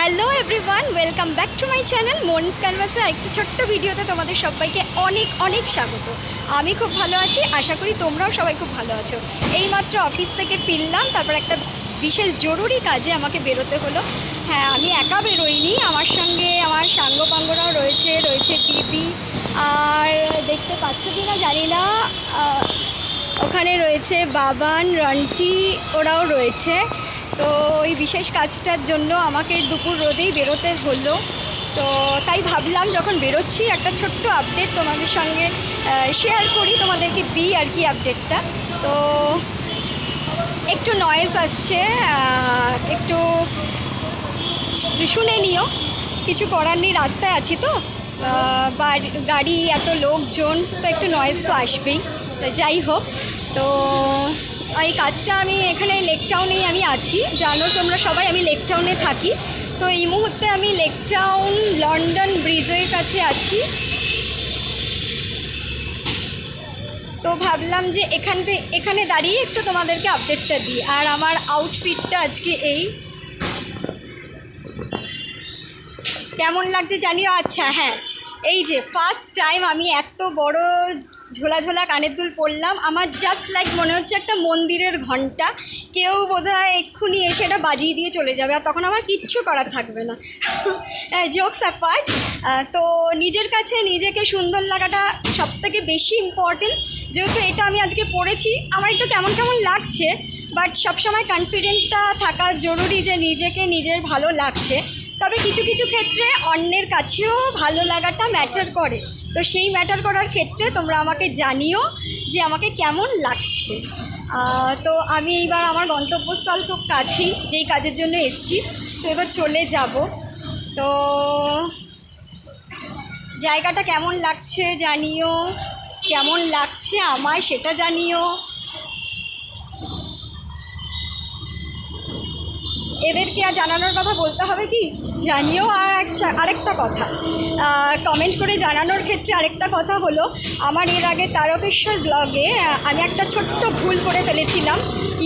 Hello everyone welcome back to my channel মনস ক্যানভাসে একটি ছোট্ট ভিডিওতে তোমাদের সবাইকে অনেক অনেক স্বাগত। আমি খুব ভালো আছি, আশা করি তোমরাও সবাই খুব ভালো আছো। এইমাত্র অফিস থেকে ফিরলাম, তারপর একটা বিশেষ জরুরি কাজে আমাকে বেরোতে হলো। হ্যাঁ আমি একা বেরোইনি, আমার সঙ্গে আমার সাঙ্গপাঙ্গরাও রয়েছে রয়েছে দিদি। আর দেখতে পাচ্ছ কি না জানি না ওখানে রয়েছে বাবান, রন্টি, ওরাও রয়েছে। তো ওই বিশেষ কাজটার জন্য আমাকে দুপুর রোদেই বেরোতে হলো। তো তাই ভাবলাম যখন বেরোচ্ছি, একটা ছোট্ট আপডেট তোমাদের সঙ্গে শেয়ার করি তোমাদেরকে দিই আর কি আপডেটটা তো একটু নয়েজ আসছে একটু শুনে নিও। কিছু করার নেই, রাস্তায় আছি তো। গাড়ি, এত লোকজন, তো একটু নয়েজ তো আসবেই। যাই হোক তো, এই কাজটা আমি এখানে লেক টাউনেই আমি আছি। জানো তোমরা সবাই, আমি লেক টাউনে থাকি। তো এই মুহূর্তে আমি লেক টাউন লন্ডন ব্রিজের কাছে আছি। তো ভাবলাম যে এখান থেকে এখানে দাঁড়িয়ে একটু তোমাদেরকে আপডেটটা দিই। আর আমার আউটফিটটা আজকে এই। কেমন লাগছে জানিও? আচ্ছা হ্যাঁ। এই যে ফার্স্ট টাইম আমি এত বড় ঝোলা ঝোলা কানের দুল পরলাম। আমার জাস্ট লাইক মনে হচ্ছে একটা মন্দিরের ঘণ্টা। কেউ বোধহয় এক্ষুনি এসে এটা বাজিয়ে দিয়ে চলে যাবে আর তখন আমার কিচ্ছু করার থাকবে না। জোকস অ্যাপার্ট তো নিজের কাছে নিজেকে সুন্দর লাগাটা সবথেকে বেশি ইম্পর্টেন্ট যেহেতু এটা আমি আজকে পড়েছি, আমার একটু কেমন কেমন লাগছে বাট সবসময় কনফিডেন্টটা থাকা জরুরি যে নিজেকে নিজের ভালো লাগছে। তবে কিছু কিছু ক্ষেত্রে অন্যের কাছেও ভালো লাগাটা ম্যাটার করে। তো সেই ম্যাটার করার ক্ষেত্রে তোমরা আমাকে জানিও যে আমাকে কেমন লাগছে। তো আমি এইবার আমার গন্তব্যস্থল খুব কাছেই যেই কাজের জন্য এসছি, তো এবার চলে যাব। তো জায়গাটা কেমন লাগছে জানিও, কেমন লাগছে আমায় সেটা জানিও। এদেরকে আর জানানোর কথা বলতে হবে কি? জানিও আর একটা আরেকটা কথা। কমেন্ট করে জানানোর ক্ষেত্রে আরেকটা কথা হলো, আমার এর আগে তারকেশ্বর ব্লগে আমি একটা ছোট্ট ভুল করে ফেলেছিলাম।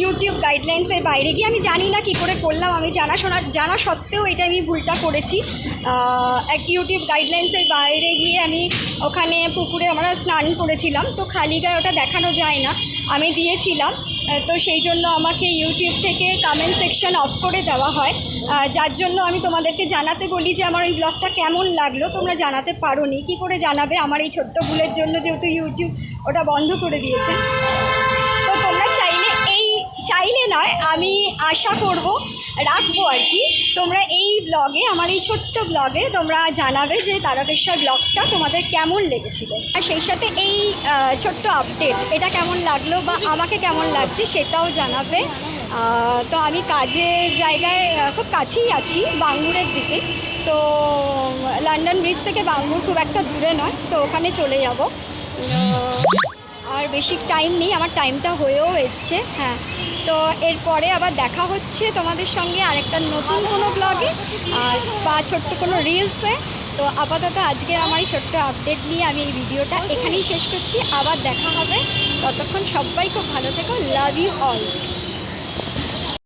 ইউটিউব গাইডলাইন্সের বাইরে গিয়ে আমি জানি না কি করে করলাম, আমি জানা শোনার জানা সত্ত্বেও এটা আমি ভুলটা করেছি। এক ইউটিউব গাইডলাইন্সের বাইরে গিয়ে আমি ওখানে পুকুরে আমরা স্নান করেছিলাম, তো খালি গায়ে ওটা দেখানো যায় না। আমি দিয়েছিলাম তো সেই জন্য আমাকে ইউটিউব থেকে কমেন্ট সেকশন অফ করে দেওয়া হয়। যার জন্য আমি তোমাদেরকে জানাতে বলি যে আমার ওই ব্লগটা কেমন লাগল, তোমরা জানাতে পারো নি কী করে জানাবে? আমার এই ছোট্ট ভুলের জন্য যেহেতু ইউটিউব ওটা বন্ধ করে দিয়েছে। তো তোমরা চাইলে এই, চাইলে নয়, আমি আশা করব, রাখব আর কি। তোমরা এই ব্লগে আমার এই ছোট্ট ব্লগে তোমরা জানাবে যে তারকেশ্বর ব্লগটা তোমাদের কেমন লেগেছিল। আর সেই সাথে এই ছোট্ট আপডেট এটা কেমন লাগল বা আমাকে কেমন লাগছে সেটাও জানাবে। তো আমি কাজের জায়গায় খুব কাছেই আছি, বাঙ্গুরের দিকে। তো লন্ডন ব্রিজ থেকে বাঙ্গুর খুব একটা দূরে নয়, তো ওখানে চলে যাব। আর বেশি টাইম নেই, আমার টাইমটা হয়েও এসছে হ্যাঁ। তো এরপরে আবার দেখা হচ্ছে তোমাদের সঙ্গে আরেকটা নতুন কোনো ব্লগে আর বা ছোট্ট কোনো রিলসে তো আপাতত আজকে আমার এই ছোট্ট আপডেট নিয়ে আমি এই ভিডিওটা এখানেই শেষ করছি। আবার দেখা হবে। ততক্ষণ সবাই খুব ভালো থেকো। Love you all